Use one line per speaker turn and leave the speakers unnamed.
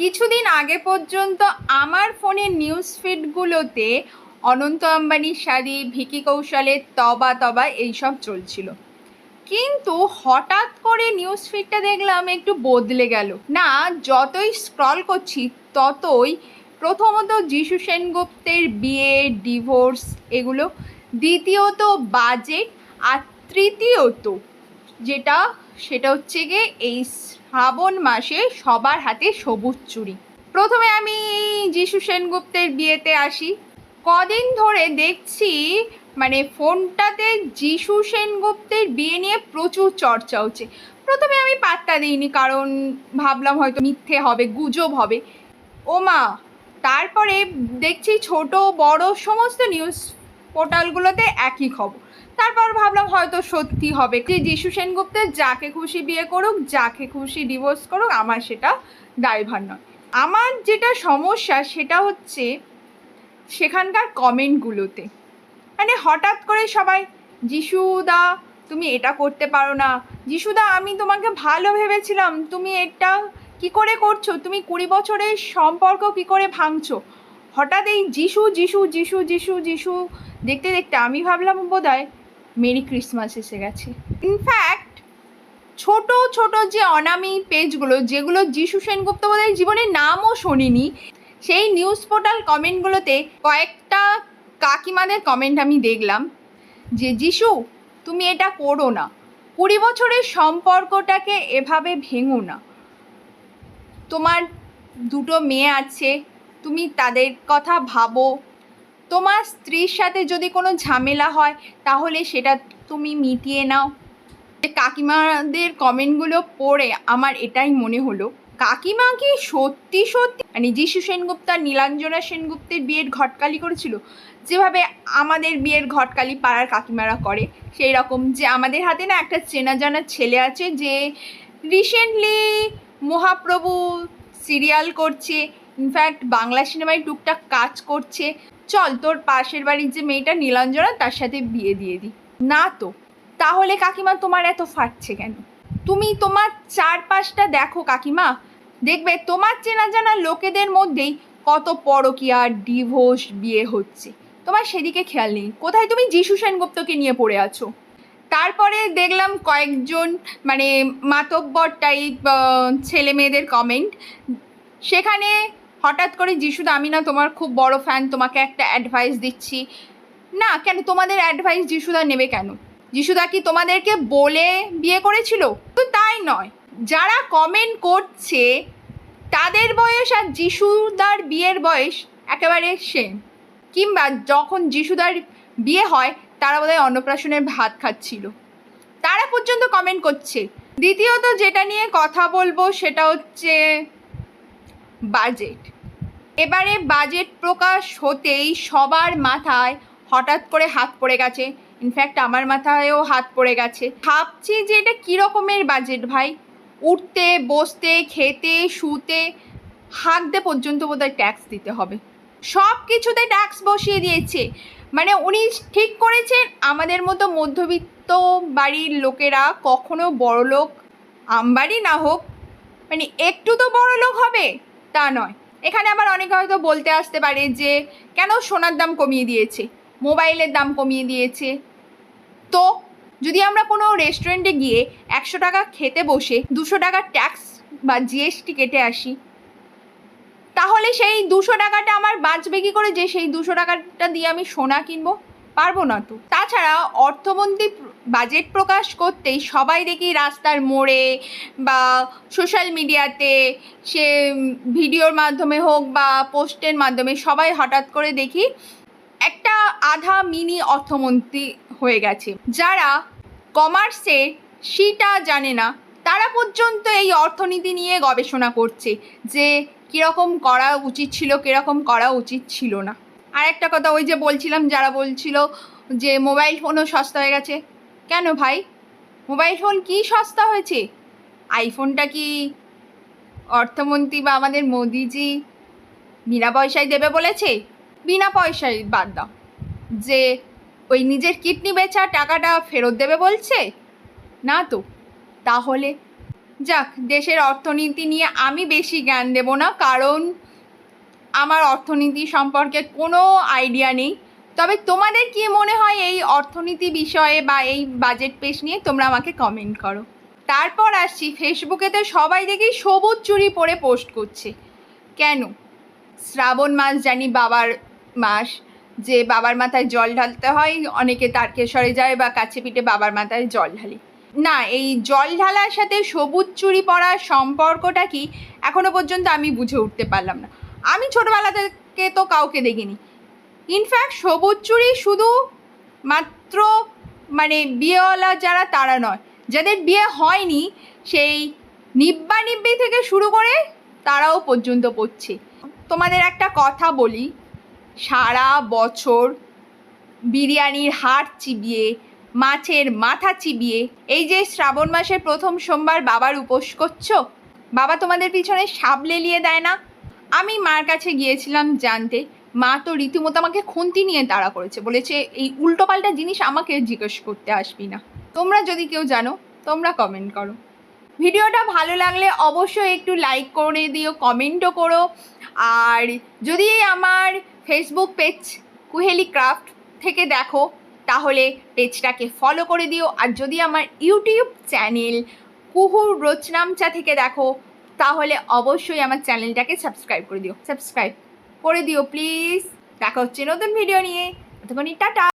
কিছুদিন আগে পর্যন্ত আমার ফোনের নিউজ ফিডগুলোতে অনন্ত আম্বানির শাড়ি, ভিকি কৌশলের তবা তবা এইসব চলছিল। কিন্তু হঠাৎ করে নিউজ ফিডটা দেখলাম একটু বদলে গেল। না, যতই স্ক্রল করছি, ততই প্রথমত যিশু সেনগুপ্তের বিয়ে ডিভোর্স এগুলো, দ্বিতীয়ত বাজেট আর তৃতীয়ত যেটা, সেটা হচ্ছে গিয়ে এই শ্রাবণ মাসে সবার হাতে সবুজ চুড়ি। প্রথমে আমি যিশু সেনগুপ্তের বিয়েতে আসি। কদিন ধরে দেখছি মানে ফোনটাতে যিশু সেনগুপ্তের বিয়ে নিয়ে প্রচুর চর্চা হচ্ছে। প্রথমে আমি পাত্তা দিইনি, কারণ ভাবলাম হয়তো মিথ্যে হবে, গুজব হবে। ও মা তারপরে দেখছি ছোট বড় সমস্ত নিউজ পোর্টালগুলোতে একই খবর। তারপর ভাবলাম হয়তো সত্যি হবে। যে যিশু সেনগুপ্তের যাকে খুশি বিয়ে করুক, যাকে খুশি ডিভোর্স করুক, আমার সেটা দায়ভার নয়। আমার যেটা সমস্যা সেটা হচ্ছে সেখানকার কমেন্টগুলোতে। মানে হঠাৎ করে সবাই, যিশুদা, তুমি এটা করতে পারো না। যিশুদা, আমি তোমাকে ভালো ভেবেছিলাম। তুমি এটা কি করে করছ? তুমি কুড়ি বছরের সম্পর্ক কি করে ভাঙছো? হঠাৎ এই যিশু যিশু যিশু যিশু যিশু দেখতে দেখতে আমি ভাবলাম বোধহয় মেরি ক্রিসমাস এসে গেছে। ইনফ্যাক্ট ছোট ছোট যে অনামি পেজগুলো, যেগুলো যিশু সেনগুপ্ত বোধহয় জীবনের নামও শোনেনি, সেই নিউজ পোর্টাল কমেন্টগুলোতে কয়েকটা কাকিমাদের কমেন্ট আমি দেখলাম যে, যিশু, তুমি এটা করো না। কুড়ি বছরের সম্পর্কটাকে এভাবে ভেঙো না। তোমার দুটো মেয়ে আছে, তুমি তাদের কথা ভাবো তোমার স্ত্রীর সাথে যদি কোনো ঝামেলা হয়, তাহলে সেটা তুমি মিটিয়ে নাও। কাকিমাদের কমেন্টগুলো পড়ে আমার এটাই মনে হলো। কাকিমা কি সত্যি সত্যি মানে যিশু সেনগুপ্ত আর নীলাঞ্জনা সেনগুপ্তের বিয়ের ঘটকালি করেছিল? যেভাবে আমাদের বিয়ের ঘটকালি পাড়ার কাকিমারা করে, সেই রকম যে আমাদের হাতে না একটা চেনা জানা ছেলে আছে যে রিসেন্টলি মহাপ্রভু সিরিয়াল করছে ইনফ্যাক্ট বাংলা সিনেমায় টুকটাক কাজ করছে। চল, তোর পাশের বাড়ির যে মেয়েটা নীলাঞ্জনা, তার সাথে বিয়ে দিয়ে দিই না তো, তাহলে কাকিমা তোমার এত ফাটছে কেন? তুমি তোমার চারপাশটা দেখো কাকিমা। দেখবে তোমার চেনা জানা লোকেদের মধ্যেই কত পরকীয়া ডিভোর্স বিয়ে হচ্ছে। তোমার সেদিকে খেয়াল নেই। কোথায় তুমি যিশু সেনগুপ্তকে নিয়ে পড়ে আছো? তারপরে দেখলাম কয়েকজন মানে মাতব্বর টাইপ ছেলে মেয়েদের কমেন্ট সেখানে হঠাৎ করে যিশুদা আমি না তোমার খুব বড় ফ্যান তোমাকে একটা অ্যাডভাইস দিচ্ছি। না, কেন? তোমাদের অ্যাডভাইস যিশুদা নেবে কেন? যিশুদা কি তোমাদেরকে বলে বিয়ে করেছিল? তো তাই নয়। যারা কমেন্ট করছে, তাদের বয়স আর যিশুদার বিয়ের বয়স একেবারে সেম কিংবা যখন যিশুদার বিয়ে হয়, তারা বোধহয় অন্নপ্রাশনের ভাত খাচ্ছিল। তারা পর্যন্ত কমেন্ট করছে। দ্বিতীয়ত যেটা নিয়ে কথা বলব, সেটা হচ্ছে বাজেট এবারে বাজেট প্রকাশ হতেই সবার মাথায় হঠাৎ করে হাত পড়ে গেছে। ইনফ্যাক্ট আমার মাথায়ও হাত পড়ে গেছে। ভাবছি যে এটা কী রকমের বাজেট ভাই? উঠতে, বসতে, খেতে, শুতে হাঁকতে পর্যন্ত বোধহয় ট্যাক্স দিতে হবে। সব কিছুতে ট্যাক্স বসিয়ে দিয়েছে। মানে উনি ঠিক করেছেন, আমাদের মতো মধ্যবিত্ত বাড়ির লোকেরা কখনো বড়লোক আমবাড়ি না হোক মানে একটু তো বড়লোক হবে, তা নয়। এখানে আবার অনেকে হয়তো বলতে আসতে পারে যে, কেন সোনার দাম কমিয়ে দিয়েছে? মোবাইলের দাম কমিয়ে দিয়েছে। তো, যদি আমরা কোনো রেস্টুরেন্টে গিয়ে একশো টাকা খেতে বসে দুশো টাকার ট্যাক্স বা জিএসটি কেটে আসি, তাহলে সেই দুশো টাকাটা আমার বাঁচবে কি করে যে সেই দুশো টাকাটা দিয়ে আমি সোনা কিনবো? পারব না তো। তাছাড়া অর্থমন্ত্রী বাজেট প্রকাশ করতেই সবাই দেখি রাস্তার মোড়ে বা সোশ্যাল মিডিয়াতে সে ভিডিওর মাধ্যমে হোক বা পোস্টের মাধ্যমে সবাই হঠাৎ করে দেখি একটা আধা মিনি অর্থমন্ত্রী হয়ে গেছে। যারা কমার্সে সেটা জানে না, তারা পর্যন্ত এই অর্থনীতি নিয়ে গবেষণা করছে যে কীরকম করা উচিত ছিল, কীরকম করা উচিত ছিল না। আর একটা কথা ওই যে বলছিলাম, যারা বলছিল যে মোবাইল ফোনও সস্তা হয়ে গেছে কেন ভাই? মোবাইল ফোন কি সস্তা হয়েছে? আইফোনটা কি অর্থমন্ত্রী বা আমাদের মোদিজি বিনা পয়সায় দেবে বলেছে? বিনা পয়সায় বাদ দাও। যে ওই নিজের কিডনি বেচা টাকাটা ফেরত দেবে বলছে? না তো। তাহলে যাক, দেশের অর্থনীতি নিয়ে আমি বেশি জ্ঞান দেব না, কারণ আমার অর্থনীতি সম্পর্কে কোনো আইডিয়া নেই। তবে তোমাদের কি মনে হয় এই অর্থনীতি বিষয়ে বা এই বাজেট পেশ নিয়ে তোমরা আমাকে কমেন্ট করো? তারপর আসছি ফেসবুকে তো সবাই দেখি সবুজ চুড়ি পরে পোস্ট করছে। কেন? শ্রাবণ মাস জানি বাবার মাস, যে বাবার মাথায় জল ঢালতে হয়, অনেকে তারকেশ্বরে যায় বা কাছে পিঠে বাবার মাথায় জল ঢালে। না, এই জল ঢালার সাথে সবুজ চুড়ি পরার সম্পর্কটা কি, এখনও পর্যন্ত আমি বুঝে উঠতে পারলাম না। আমি ছোটবেলা থেকে তো কাউকে দেখিনি। ইনফ্যাক্ট সবুজ চুড়ি শুধু মাত্র মানে বিয়েওয়ালা যারা, তারা নয়। যাদের বিয়ে হয়নি, সেই নিব্বা নিব্বি থেকে শুরু করে তারাও পর্যন্ত পড়ছে। তোমাদের একটা কথা বলি, সারা বছর বিরিয়ানির হাড় চিবিয়ে, মাছের মাথা চিবিয়ে, এই যে শ্রাবণ মাসের প্রথম সোমবার বাবার উপোস করছ, বাবা তোমাদের পিছনে সাপ লেলিয়ে দেয় না? আমি মার কাছে গিয়েছিলাম জানতে মা তো রীতিমতো আমাকে খুন্তি নিয়ে তাড়া করেছে। বলেছে, এই উল্টোপাল্টা জিনিস আমাকে জিজ্ঞেস করতে আসবি না। তোমরা যদি কেউ জানো, তোমরা কমেন্ট করো। ভিডিওটা ভালো লাগলে অবশ্যই একটু লাইক করে দিও কমেন্টও করো। আর যদি আমার ফেসবুক পেজ কুহেলি ক্রাফট থেকে দেখো, তাহলে পেজটাকে ফলো করে দিও। আর যদি আমার ইউটিউব চ্যানেল কুহুর রচনামচা থেকে দেখো, তাহলে অবশ্যই আমার চ্যানেলটাকে সাবস্ক্রাইব করে দিও। সাবস্ক্রাইব করে দিও প্লিজ দেখা হচ্ছে নতুন ভিডিও নিয়ে। ততক্ষণই টাটা।